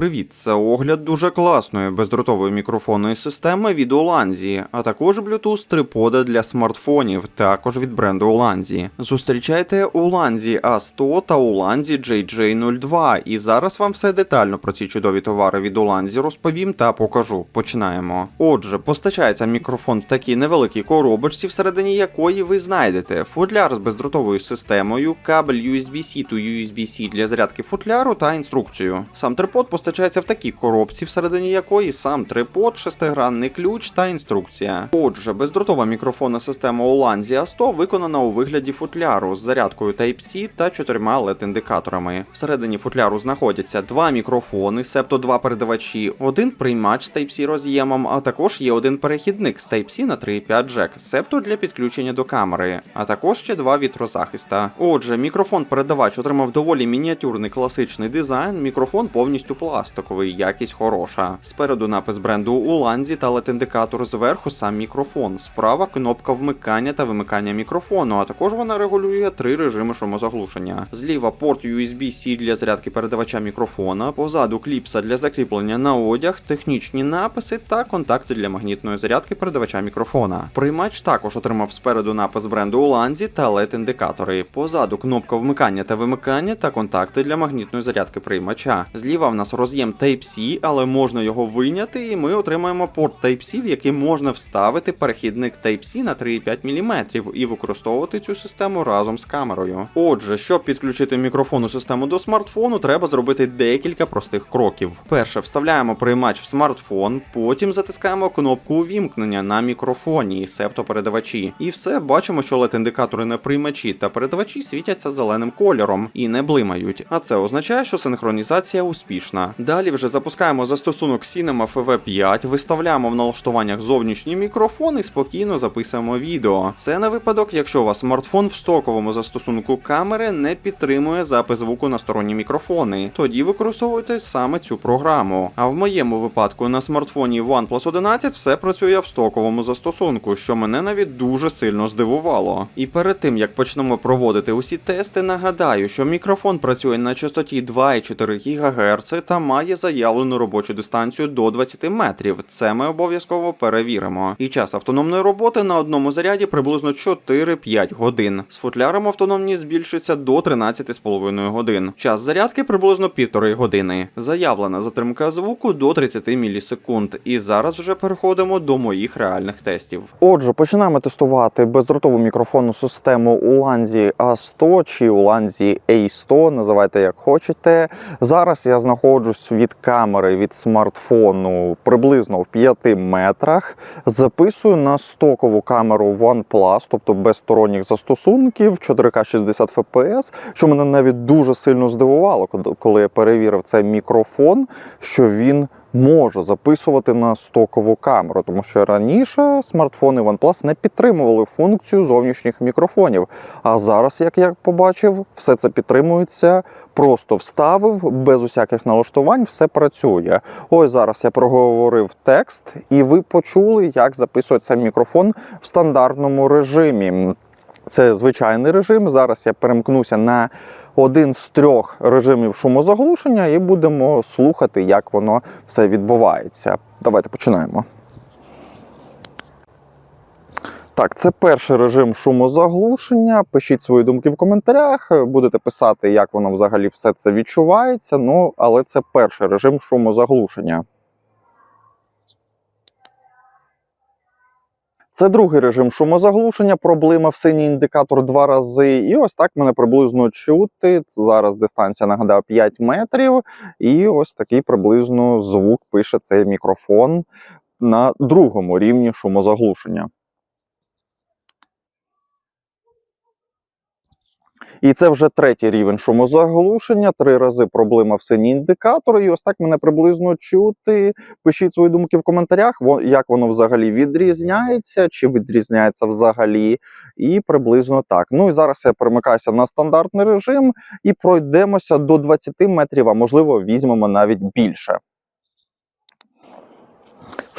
привіт! Це огляд дуже класної бездротової мікрофонної системи від Оланзі, а також Bluetooth трипода для смартфонів, також від бренду Оланзі. Зустрічайте Оланзі A100 та Оланзі JJ02, і зараз вам все детально про ці чудові товари від Оланзі розповім та покажу. Починаємо. Отже, постачається мікрофон в такій невеликій коробочці, всередині якої ви знайдете футляр з бездротовою системою, кабель USB-C to USB-C для зарядки футляру та інструкцію. Сам трипод постачається в такій коробці, всередині якої сам трипод, шестигранний ключ та інструкція. Отже, бездротова мікрофонна система Olanzia 100 виконана у вигляді футляру з зарядкою Type-C та чотирма LED-індикаторами. Всередині футляру знаходяться два мікрофони, себто два передавачі, один приймач з Type-C роз'ємом, а також є один перехідник з Type-C на 3.5 джек, себто для підключення до камери, а також ще два вітрозахиста. Отже, мікрофон-передавач отримав доволі мініатюрний класичний дизайн. Мікрофон повністю пластиковий, якість хороша. Спереду напис бренду Уланзі та LED-індикатор зверху сам мікрофон. Справа кнопка вмикання та вимикання мікрофону, а також вона регулює три режими шумозаглушення. Зліва порт USB-C для зарядки передавача мікрофона, позаду кліпса для закріплення на одяг, технічні написи та контакти для магнітної зарядки передавача мікрофона. Приймач також отримав спереду напис бренду Уланзі та LED-індикатори. Позаду кнопка вмикання та вимикання та контакти для магнітної зарядки приймача. Зліва в нас роз'єм Type-C, але можна його вийняти, і ми отримаємо порт Type-C, в який можна вставити перехідник Type-C на 3,5 мм і використовувати цю систему разом з камерою. Отже, щоб підключити мікрофонну систему до смартфону, треба зробити декілька простих кроків. Перше, вставляємо приймач в смартфон, потім затискаємо кнопку увімкнення на мікрофоні, себто передавачі. І все бачимо, що LED-індикатори на приймачі та передавачі світяться зеленим кольором і не блимають. А це означає, що синхронізація успішна. Далі вже запускаємо застосунок Cinema FV5, виставляємо в налаштуваннях зовнішній мікрофон і спокійно записуємо відео. Це на випадок, якщо у вас смартфон в стоковому застосунку камери не підтримує запис звуку на сторонні мікрофони. Тоді використовуйте саме цю програму. А в моєму випадку на смартфоні OnePlus 11 все працює в стоковому застосунку, що мене навіть дуже сильно здивувало. І перед тим як почнемо проводити усі тести, нагадаю, що мікрофон працює на частоті 2,4 ГГц та має заявлену робочу дистанцію до 20 метрів. Це ми обов'язково перевіримо. І час автономної роботи на одному заряді приблизно 4-5 годин. З футляром автономність збільшиться до 13,5 годин. Час зарядки приблизно півтори години. Заявлена затримка звуку до 30 мілісекунд. І зараз вже переходимо до моїх реальних тестів. Отже, починаємо тестувати бездротову мікрофонну систему Ulanzi A100 чи Ulanzi A100, називайте як хочете. Зараз я знаходжусь від камери від смартфону приблизно в 5 метрах. Записую на стокову камеру OnePlus, тобто без сторонніх застосунків, 4К 60 FPS, що мене навіть дуже сильно здивувало, коли я перевірив цей мікрофон, що він може записувати на стокову камеру, тому що раніше смартфони OnePlus не підтримували функцію зовнішніх мікрофонів. А зараз, як я побачив, все це підтримується. Просто вставив без усяких налаштувань, все працює. Ось зараз я проговорив текст, і ви почули, як записується мікрофон в стандартному режимі. Це звичайний режим. Зараз я перемкнуся на один з трьох режимів шумозаглушення і будемо слухати, як воно все відбувається. Давайте починаємо. Так, це перший режим шумозаглушення. Пишіть свої думки в коментарях, будете писати, як воно взагалі все це відчувається. Ну, але це перший режим шумозаглушення. Це другий режим шумозаглушення. Проблема в синій індикатор два рази. І ось так мене приблизно чути. Зараз дистанція нагадаю 5 метрів. І ось такий приблизно звук пише цей мікрофон на другому рівні шумозаглушення. І це вже третій рівень шумозаглушення. Три рази проблема в синій індикатор. І ось так мене приблизно чути. Пишіть свої думки в коментарях, як воно взагалі відрізняється, чи відрізняється взагалі. І приблизно так. Ну і зараз я перемикаюся на стандартний режим і пройдемося до 20 метрів, а можливо, візьмемо навіть більше.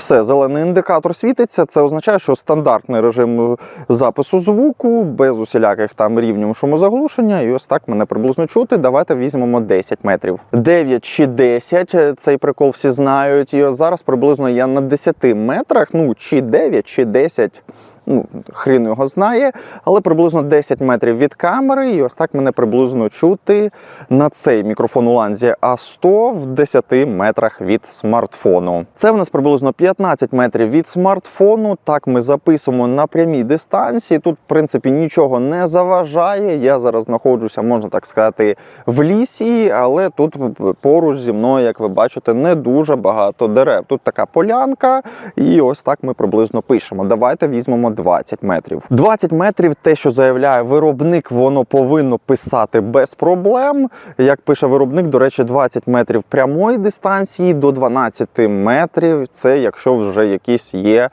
Все, зелений індикатор світиться. Це означає, що стандартний режим запису звуку без усіляких там рівнів шумозаглушення. І ось так мене приблизно чути. Давайте візьмемо 10 метрів. 9 чи 10, е, цей прикол всі знають. І зараз приблизно я на 10 метрах, ну чи 9, чи 10. Ну, хрін його знає, але приблизно 10 метрів від камери, і ось так мене приблизно чути на цей мікрофон у ланзі А100 в 10 метрах від смартфону. Це в нас приблизно 15 метрів від смартфону. Так ми записуємо на прямій дистанції. Тут, в принципі, нічого не заважає. Я зараз знаходжуся, можна так сказати, в лісі, але тут поруч зі мною, як ви бачите, не дуже багато дерев. Тут така полянка, і ось так ми приблизно пишемо. Давайте візьмемо 20 метрів. 20 метрів, те, що заявляє виробник, воно повинно писати без проблем. Як пише виробник, до речі, 20 метрів прямої дистанції до 12 метрів. Це якщо вже якісь є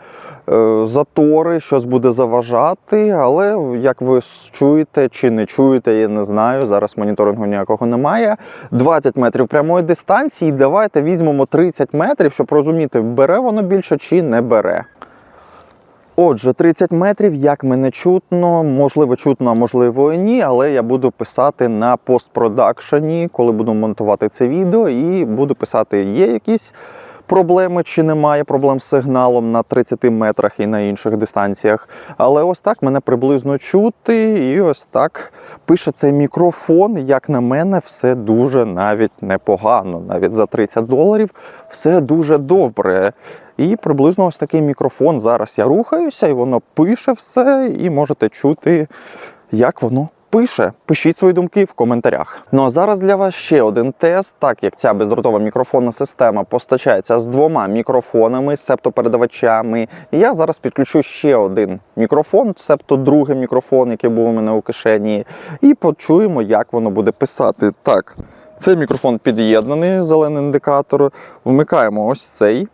е, затори, щось буде заважати. Але як ви чуєте чи не чуєте, я не знаю. Зараз моніторингу ніякого немає. 20 метрів прямої дистанції. Давайте візьмемо 30 метрів, щоб розуміти, бере воно більше чи не бере. Отже, 30 метрів, як мене чутно, можливо, чутно, а можливо ні, але я буду писати на постпродакшені, коли буду монтувати це відео, і буду писати, є якісь проблеми чи немає проблем з сигналом на 30 метрах і на інших дистанціях. Але ось так мене приблизно чути, і ось так пише цей мікрофон. Як на мене, все дуже навіть непогано. Навіть за 30 доларів все дуже добре. І приблизно ось такий мікрофон. Зараз я рухаюся, і воно пише все, і можете чути, як воно. Пише, пишіть свої думки в коментарях. Ну а зараз для вас ще один тест. Так як ця бездротова мікрофонна система постачається з двома мікрофонами, себто передавачами. Я зараз підключу ще один мікрофон, себто другий мікрофон, який був у мене у кишені, і почуємо, як воно буде писати. Так, цей мікрофон під'єднаний, зелений індикатор. Вмикаємо ось цей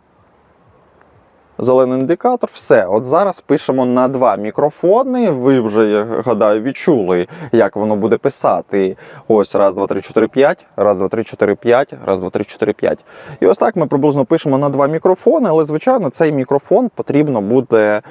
зелений індикатор. Все, от зараз пишемо на два мікрофони. Ви вже, я гадаю, відчули, як воно буде писати. Ось раз, два, три, чотири, п'ять, раз, два, три, чотири, п'ять, раз, два, три, чотири, п'ять. І ось так ми приблизно пишемо на два мікрофони, але, звичайно, цей мікрофон потрібно буде.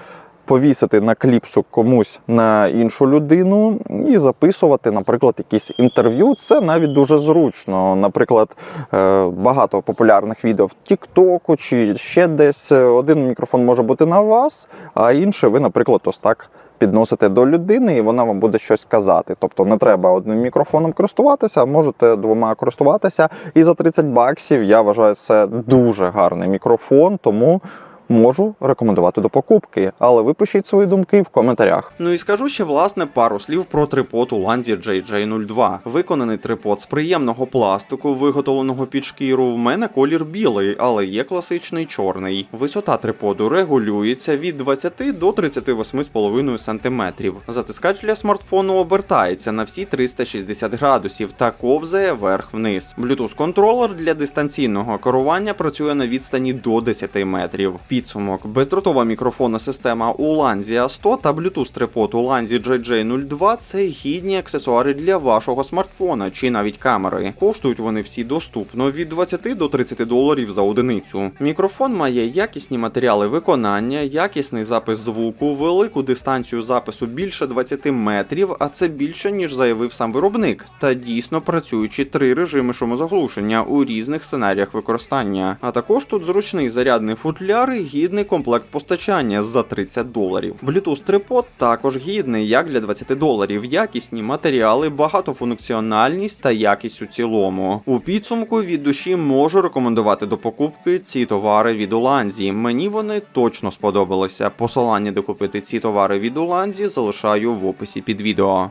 Повісити на кліпсу комусь на іншу людину і записувати, наприклад, якісь інтерв'ю. Це навіть дуже зручно. Наприклад, е, багато популярних відео в Тіктоку чи ще десь один мікрофон може бути на вас, а інший ви, наприклад, ось так. Підносите до людини, і вона вам буде щось казати. Тобто не треба одним мікрофоном користуватися, а можете двома користуватися. І за 30 баксів я вважаю це дуже гарний мікрофон, тому можу рекомендувати до покупки. Але ви пишіть свої думки в коментарях. Ну і скажу ще власне пару слів про трипод у ланзі JJ02. Виконаний трипод з приємного пластику, виготовленого під шкіру. В мене колір білий, але є класичний чорний. Висота триподу регулюється від 20 до 38,5 см. Затискач для смартфону обертається на всі 360 градусів та ковзає вверх-вниз. Bluetooth контролер для дистанційного керування працює на відстані до 10 метрів. Підсумок: бездротова мікрофонна система Ulanzi A100 та Bluetooth трипод Ulanzi JJ02 це гідні аксесуари для вашого смартфона чи навіть камери. Коштують вони всі доступно від 20 до 30 доларів за одиницю. Мікрофон має якісні матеріали виконання, якісний запис звуку, велику дистанцію запису більше 20 метрів, а це більше ніж заявив сам виробник. Та дійсно працюючі три режими шумозаглушення у різних сценаріях використання. А також тут зручний зарядний футляр і гідний комплект постачання за 30 доларів. Bluetooth трипод також гідний, як для 20 доларів. Якісні матеріали, багатофункціональність та якість у цілому. У підсумку від душі можу рекомендувати до покупки ці товари від Уланзі. Мені вони точно сподобалися. Посилання, де купити ці товари від Уланзі, залишаю в описі під відео.